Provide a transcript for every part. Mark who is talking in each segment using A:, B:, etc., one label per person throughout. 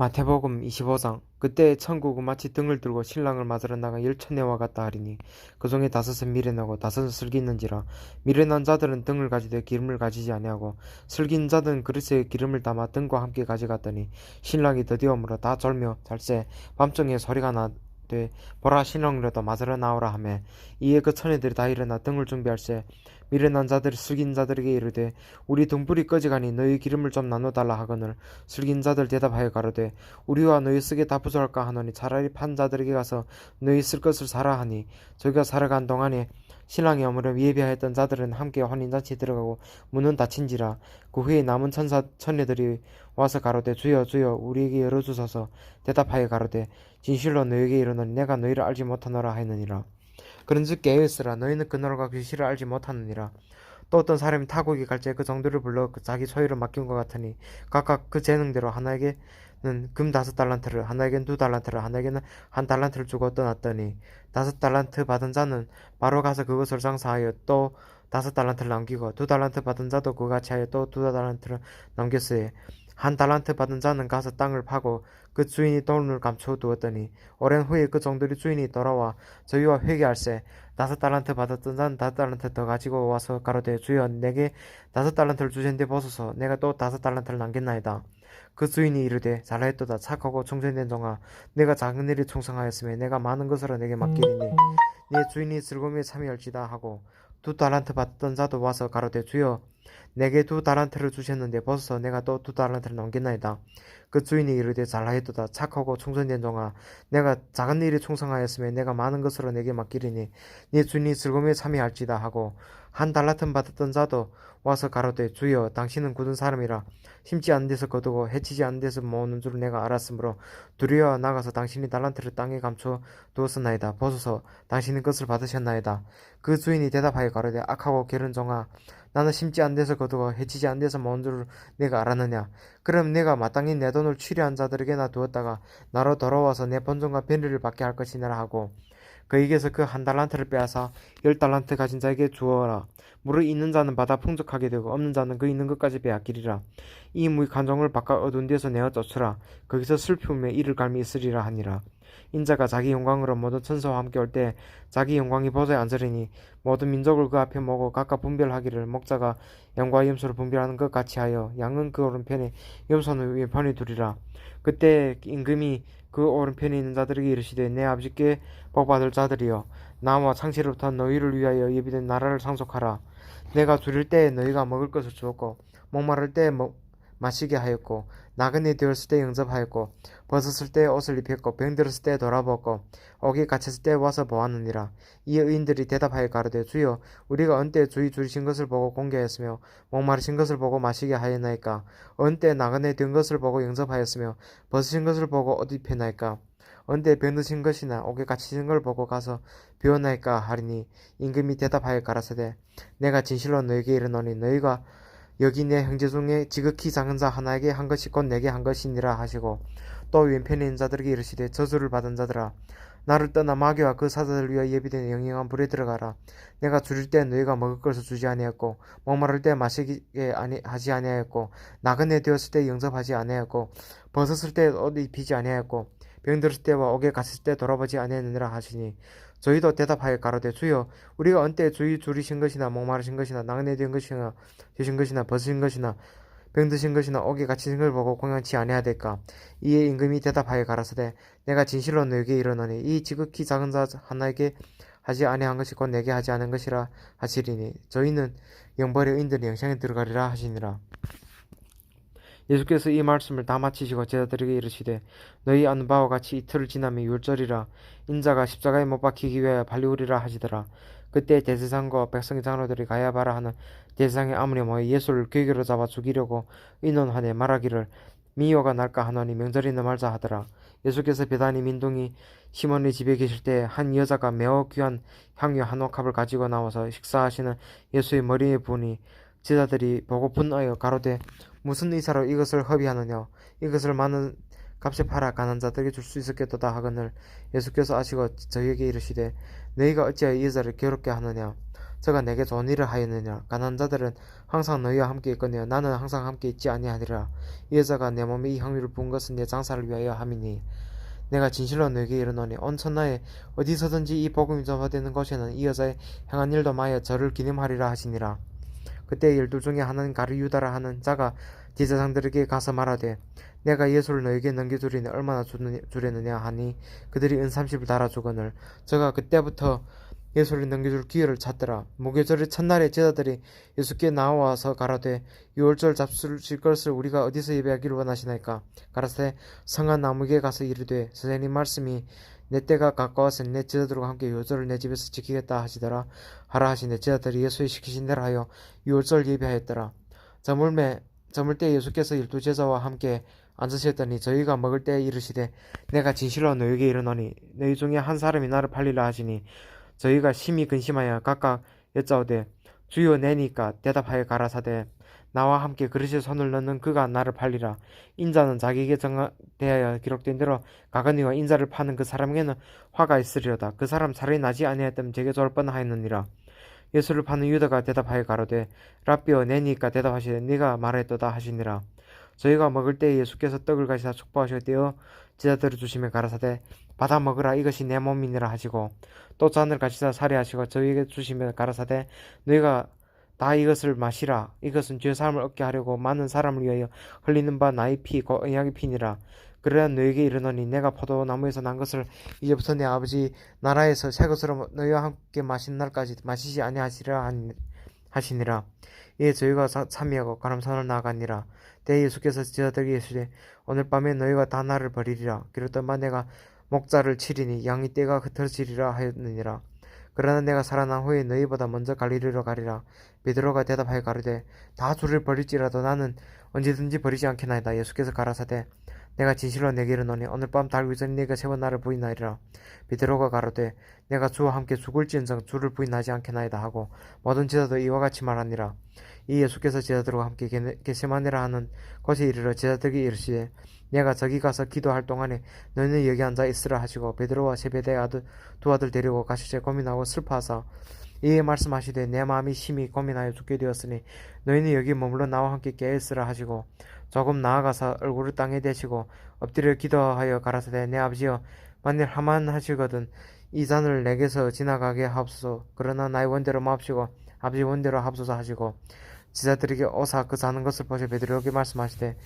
A: 마태복음 25장 그때 천국은 마치 등을 들고 신랑을 맞으러 나가 열천내와 같다 하리니 그 중에 다섯은 미련하고 다섯은 슬기 있는지라. 미련한 자들은 등을 가지되 기름을 가지지 아니하고 있는 자들은 그릇에 기름을 담아 등과 함께 가져갔더니 신랑이 드디어 오므로 다 졸며 잘세. 밤중에 소리가 나 되 보라 신랑이라도 맞으러 나오라 하매 이에 그 처녀들이 다 일어나 등을 준비할세. 미련한 자들이 슬긴 자들에게 이르되 우리 등불이 꺼지가니 너희 기름을 좀 나눠달라 하거늘 슬긴 자들 대답하여 가로되 우리와 너희 쓰게 다 부족할까 하노니 차라리 판 자들에게 가서 너희 쓸 것을 사라 하니 저희가 살아간 동안에 신랑이 오므로 예비하였던 자들은 함께 혼인잔치에 들어가고 문은 닫힌지라 그 후에 남은 천사 천녀들이 와서 가로되 주여 주여 우리에게 열어주소서. 대답하여 가로되 진실로 너희에게 이르노니 내가 너희를 알지 못하노라 하느니라. 그런즉 깨어있으라. 너희는 그날과 귀시를 알지 못하느니라. 또 어떤 사람이 타국이 갈지 그 정도를 불러 그 자기 소유를 맡긴 것 같으니 각각 그 재능대로 하나에게는 금 다섯 달란트를 하나에게는 두 달란트를 하나에게는 한 달란트를 주고 떠났더니 다섯 달란트 받은 자는 바로 가서 그것을 장사하여 또 다섯 달란트를 남기고 두 달란트 받은 자도 그같이 하여 또 두 달란트를 남겼으에 한 달란트 받은 자는 가서 땅을 파고 그 주인이 돈을 감춰 두었더니 오랜 후에 그 종들이 주인이 돌아와 저희와 회개할세. 다섯 달란트 받았던 자는 다섯 달란트 더 가지고 와서 가로되 주여 내게 다섯 달란트를 주신데 보소서. 내가 또 다섯 달란트를 남겼나이다. 그 주인이 이르되 잘하였도다. 착하고 충성된 종아 내가 작은 일에 충성하였으며 내가 많은 것으로 내게 맡기리니 내 주인이 즐거움에 참여할지다 하고 두 달란트 받던 자도 와서 가로되 주여 내게 두 달란트를 주셨는데 벌써 내가 또 두 달란트를 넘겼나이다. 그 주인이 이르되 잘하였도다. 착하고 충성된 종아 내가 작은 일에 충성하였으며 내가 많은 것으로 내게 맡기리니 네 주인이 즐거움에 참여할지다 하고 한 달란트 받았던 자도 와서 가로되 주여 당신은 굳은 사람이라 심지 않은 데서 거두고 해치지 않은 데서 모으는 줄 내가 알았으므로 두려워 나가서 당신이 달란트를 땅에 감춰 두었었나이다. 보소서 당신은 것을 받으셨나이다. 그 주인이 대답하여 가로되 악하고 게으른 종아 나는 심지 않은 데서 거두고 해치지 않은 데서 모은 줄 내가 알았느냐 그럼 내가 마땅히 내 돈을 취리한 자들에게나 두었다가 나로 돌아와서 내 본전과 변리를 받게 할 것이니라 하고 그에게서 그 한 달란트를 빼앗아 열 달란트 가진 자에게 주어라. 물을 있는 자는 받아 풍족하게 되고 없는 자는 그 있는 것까지 빼앗기리라. 이 무익 간종을 바깥 어두운 데서 내어 쫓으라. 거기서 슬픔에 이를 갈미 있으리라 하니라. 인자가 자기 영광으로 모든 천사와 함께 올 때 자기 영광이 보좌에 앉으리니 모든 민족을 그 앞에 모고 각각 분별하기를 목자가 양과 염소를 분별하는 것 같이 하여 양은 그 오른편에 염소는 왼편에 두리라. 그때 임금이 그 오른편에 있는 자들에게 이르시되 내 아버지께 복받을 자들이여 나와 창세로부터 너희를 위하여 예비된 나라를 상속하라. 내가 줄일 때 너희가 먹을 것을 주었고 목마를 때 먹, 마시게 하였고 나그네 되었을 때 영접하였고 벗었을 때 옷을 입혔고 병들었을 때 돌아보았고 옥에 갇혔을 때 와서 보았느니라. 이에 의인들이 대답하여 가로되 주여 우리가 언때 주의 줄이신 것을 보고 공개하였으며 목마르신 것을 보고 마시게 하였나이까? 언때 나그네 된 것을 보고 영접하였으며 벗으신 것을 보고 옷 입혔나이까? 언제 병드신 것이나 옥에 갇히신 걸 보고 가서 배웠나이까 하리니 임금이 대답하여 가라사대 내가 진실로 너에게 이르노니 너희가 여기 내 형제 중에 지극히 작은 자 하나에게 한 것이 곧 내게 한 것이니라 하시고 또 왼편에 있는 자들에게 이르시되 저주를 받은 자들아 나를 떠나 마귀와 그 사자들을 위하여 예비된 영영한 불에 들어가라. 내가 줄일 때 너희가 먹을 것을 주지 아니하였고 목마를 때 마시게 아니, 하지 아니하였고 나그네 되었을 때 영접하지 아니하였고 벗었을 때 옷 입히지 아니하였고 병들었을 때와 옥에 갔을 때 돌아보지 아니하느니라 하시니 저희도 대답하여 가로되 주여 우리가 언때 주의 줄이신 것이나 목마르신 것이나 나그네 된 것이나 되신 것이나 벗으신 것이나 병드신 것이나 옥에 갇히신 걸 보고 공양치 아니하 될까? 이에 임금이 대답하여 가라사대 내가 진실로 너에게 이르노니 이 지극히 작은 자 하나에게 하지 아니한 것이 곧 내게 하지 않은 것이라 하시리니 저희는 영벌의 인들이 영생에 들어가리라 하시니라 예수께서 이 말씀을 다 마치시고 제자들에게 이르시되 너희 아는 바와 같이 이틀을 지나면 율절이라 인자가 십자가에 못 박히기 위하여 발리우리라 하시더라. 그때 대제사장과 백성의 장로들이 가야바라 하는 대제사장의 아무리 모여 예수를 괴교로 잡아 죽이려고 의논하되 말하기를 미워가 날까 하노니 명절이나 말자 하더라. 예수께서 베다니 민둥이 시몬의 집에 계실 때 한 여자가 매우 귀한 향유 한 옥합을 가지고 나와서 식사하시는 예수의 머리에 부으니 제자들이 보고 분하여 가로되 무슨 의사로 이것을 허비하느냐? 이것을 많은 값에 팔아 가난 자들에게 줄 수 있었겠도다 하거늘 예수께서 아시고 저희에게 이르시되 너희가 어찌하여 이 여자를 괴롭게 하느냐? 저가 내게 좋은 일을 하였느냐? 가난한 자들은 항상 너희와 함께 있거니와 나는 항상 함께 있지 아니하리라. 이 여자가 내 몸에 이 향유를 부은 것은 내 장사를 위하여 함이니 내가 진실로 너에게 이르노니 온 천하에 어디서든지 이 복음이 전파되는 곳에는 이 여자의 행한 일도 마여 저를 기념하리라 하시니라. 그때 열두 중에 하나는 가리 유다라 하는 자가 제사장들에게 가서 말하되 내가 예수를 너에게 넘겨주리니 얼마나 주려느냐 하니 그들이 은삼십을 달아주거늘 저가 그때부터 예수를 넘겨줄 기회를 찾더라. 목요절의 첫날에 제자들이 예수께 나와서 가라되 유월절 잡수실 것을 우리가 어디서 예배하기를 원하시나이까? 가라사대 성한 나무에 가서 이르되 선생님 말씀이 내 때가 가까워서 내 제자들과 함께 유월절을 내 집에서 지키겠다 하시더라. 하라 하시네 제자들이 예수의 시키신 대로 하여 유월절 예배하였더라. 저물매 저물 때 예수께서 일두 제자와 함께 앉으셨더니 저희가 먹을 때 이르시되 내가 진실로 너에게 이르노니 너희 중에 한 사람이 나를 팔리라 하시니 저희가 심히 근심하여 각각 여짜오되 주여 내니까 대답하여 가라사대 나와 함께 그릇에 손을 넣는 그가 나를 팔리라. 인자는 자기에게 정대하여 기록된 대로 가거니와 인자를 파는 그 사람에게는 화가 있으리로다. 그 사람 살이 나지 아니하였다면 제게 좋을 뻔하였느니라 예수를 파는 유다가 대답하여 가로되 랍비어 내니까 대답하시되 네가 말했도다 하시니라. 저희가 먹을 때 예수께서 떡을 가시사 축복하시어 떼어 제자들을 주시며 가라사대 받아 먹으라. 이것이 내 몸이니라 하시고 또 잔을 가시사 살해하시고 저희에게 주시며 가라사대 너희가 다 이것을 마시라. 이것은 죄 사함을 얻게 하려고 많은 사람을 위하여 흘리는 바 나의 피곧 언약의 피니라 그래야 너에게 이르노니 내가 포도나무에서 난 것을 이제부터 내 아버지 나라에서 새 것으로 너희와 함께 마신 날까지 마시지 아니하시리라 하시니라 이에 저희가 참여하고 가람산을 나아가니라 때 예수께서 제자들에게 이르시되 오늘 밤에 너희가 다 나를 버리리라 그랬더니 내가 목자를 치리니 양이 떼가 흩어지리라 하였느니라. 그러나 내가 살아난 후에 너희보다 먼저 갈리리로 가리라. 베드로가 대답하여 가르되 다 주를 버릴지라도 나는 언제든지 버리지 않겠나이다. 예수께서 가라사대 내가 진실로 내게 이르노니 오늘 밤 달기 전에 네가 세번 나를 부인하리라. 베드로가 가로되 내가 주와 함께 죽을지언정 주를 부인하지 않겠나이다 하고 모든 제자도 이와 같이 말하니라. 이 예수께서 제자들과 함께 게세마네라 하는 곳에 이르러 제자들에게 이르시되 내가 저기 가서 기도할 동안에 너희는 여기 앉아 있으라 하시고 베드로와 세베대 아들 두 아들 데리고 가시제 고민하고 슬퍼하사 이에 말씀하시되 내 마음이 심히 고민하여 죽게 되었으니 너희는 여기 머물러 나와 함께 깨어 있으라 하시고 조금 나아가서 얼굴을 땅에 대시고 엎드려 기도하여 가라사대 내 아버지여 만일 하만 하시거든 이 잔을 내게서 지나가게 하옵소서. 그러나 나의 원대로 마옵시고 아버지 원대로 하옵소서 하시고 지자들에게 오사 그 사는 것을 보셔 베드로에게 말씀하시되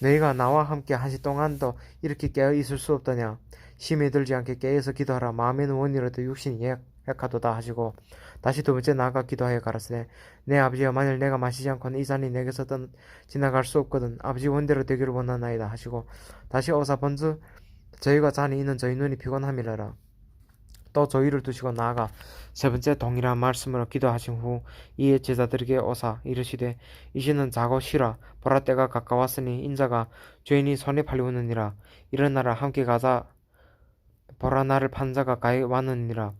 A: 너희가 나와 함께 한시 동안도 이렇게 깨어 있을 수 없더냐? 심히 들지 않게 깨어서 기도하라. 마음에는 원이라도 육신이 약 하도다 하시고 다시 두 번째 나아가 기도하여 가라사대 내 아버지여 만일 내가 마시지 않고는 이 잔이 내게서 떠 지나갈 수 없거든 아버지 원대로 되기를 원하나이다 하시고 다시 오사 번즈 저희가 잔이 있는 저희 눈이 피곤함이라라. 또 저희를 두시고 나아가 세 번째 동일한 말씀으로 기도하신 후 이에 제자들에게 오사 이르시되 이시는 자고 쉬라. 보라 때가 가까웠으니 인자가 죄인이 손에 팔리우느니라. 일어나라 함께 가자. 보라 나를 판 자가 가히 왔느니라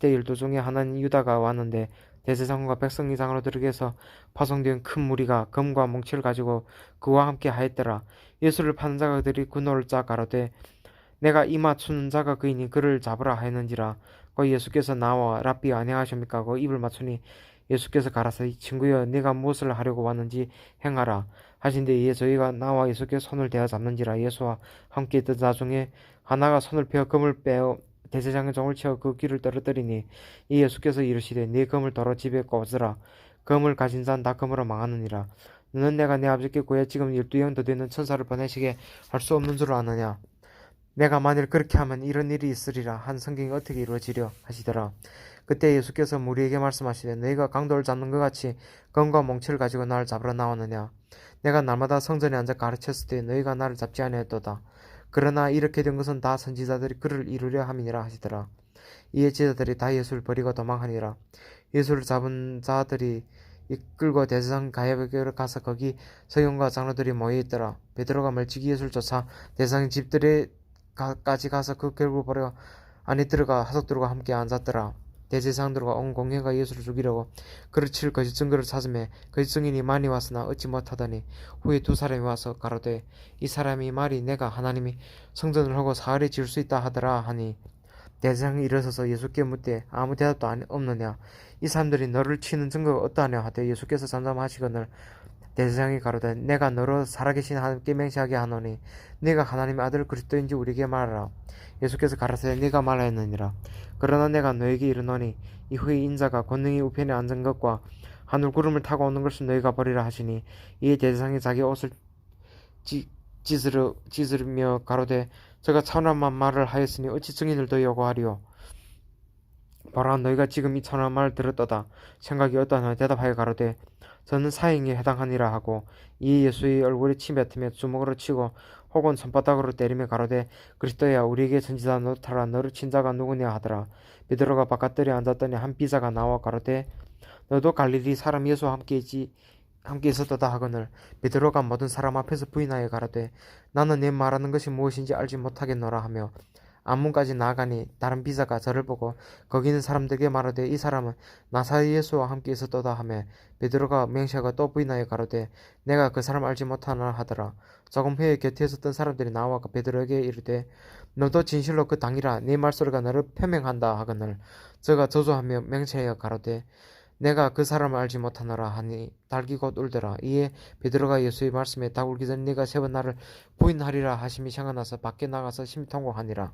A: 때 일도 중에 하나는 유다가 왔는데 대제사장과 백성 이상으로 들어게서 파송된 큰 무리가 금과 몽치를 가지고 그와 함께 하였더라. 예수를 파는 자가 들이 군노를 짜 가로되 내가 이 맞추는 자가 그이니 그를 잡으라 하였는지라. 그 예수께서 나와 랍비 안녕하십니까? 그 입을 맞추니 예수께서 가라사 이 친구여 네가 무엇을 하려고 왔는지 행하라. 하신데 이에 저희가 나와 예수께서 손을 대어 잡는지라. 예수와 함께 있던 자 중에 하나가 손을 펴어 금을 빼어 대제장의 종을 치어 그 귀를 떨어뜨리니 이 예수께서 이르시되 네 금을 더러 집에 꽂으라. 금을 가진 자는 다 금으로 망하느니라. 너는 내가 내 아버지께 구해 지금 열두 영 더 되는 천사를 보내시게 할 수 없는 줄 아느냐? 내가 만일 그렇게 하면 이런 일이 있으리라. 한 성경이 어떻게 이루어지려 하시더라. 그때 예수께서 무리에게 말씀하시되 너희가 강도를 잡는 것 같이 검과 몽치를 가지고 나를 잡으러 나오느냐? 내가 날마다 성전에 앉아 가르쳤을 때 너희가 나를 잡지 아니하였도다. 그러나 이렇게 된 것은 다 선지자들이 그를 이루려 함이니라 하시더라. 이에 제자들이 다 예수를 버리고 도망하니라. 예수를 잡은 자들이 이끌고 대제상 가야에게로 가서 거기 서경과 장로들이 모여 있더라. 베드로가 멀찍이 예수를 쫓아 대상 집들의 까지 가서 그 결국 버려 안에 들어가 하석들과 함께 앉았더라. 대제상들과 온 공회가 예수를 죽이려고 그를 칠 거짓 증거를 찾음에 거짓 증인이 많이 왔으나 얻지 못하더니 후에 두 사람이 와서 가로되 이 사람이 말이 내가 하나님이 성전을 하고 사흘에 지을 수 있다 하더라 하니 대제사장이 일어서서 예수께 묻되 아무 대답도 없느냐? 이 사람들이 너를 치는 증거가 어떠하냐? 하되 예수께서 잠잠하시거늘 대제사장이 가로되 내가 너로 살아계신 하나님께 맹세하게 하노니 네가 하나님의 아들 그리스도인지 우리에게 말하라. 예수께서 가라사대 네가 말하였느니라. 그러나 내가 너에게 이르노니 이후에 인자가 권능이 우편에 앉은 것과 하늘 구름을 타고 오는 것을 너희가 보리라 하시니 이에 대제사장이 자기 옷을 찢으며 가로되 저가 천한만 말을 하였으니 어찌 증인을 더 요구하리요? 보라 너희가 지금 이 천한 말을 들었도다. 생각이 어떠하냐 대답하여 가로되 저는 사형에 해당하니라 하고 이에 예수의 얼굴에 침 뱉으며 주먹으로 치고 혹은 손바닥으로 때리며 가로되 그리스도야 우리에게 전지다 놓다라. 너를 친 자가 누구냐 하더라. 베드로가 바깥들에 앉았더니 한 비자가 나와 가로되 너도 갈릴리 사람 예수와 함께 있지 함께 있었도다 하거늘 베드로가 모든 사람 앞에서 부인하여 가로되 나는 내 말하는 것이 무엇인지 알지 못하겠노라 하며 안문까지 나아가니 다른 비자가 저를 보고 거기 있는 사람들에게 말하되 이 사람은 나사렛 예수와 함께 있었도다 하며 베드로가 맹세하고 또 부인하여 가로되 내가 그 사람 알지 못하나 하더라. 조금 후에 곁에 있었던 사람들이 나와 그 베드로에게 이르되 너도 진실로 그 당이라 네 말소리가 너를 표명한다 하거늘. 저가 저주하며 맹세하여 가로되 내가 그 사람을 알지 못하노라 하니 닭이 곧 울더라. 이에 베드로가 예수의 말씀에 닭 울기 전에 네가 세번 나를 부인하리라 하심이 생각나서 밖에 나가서 심통곡하니라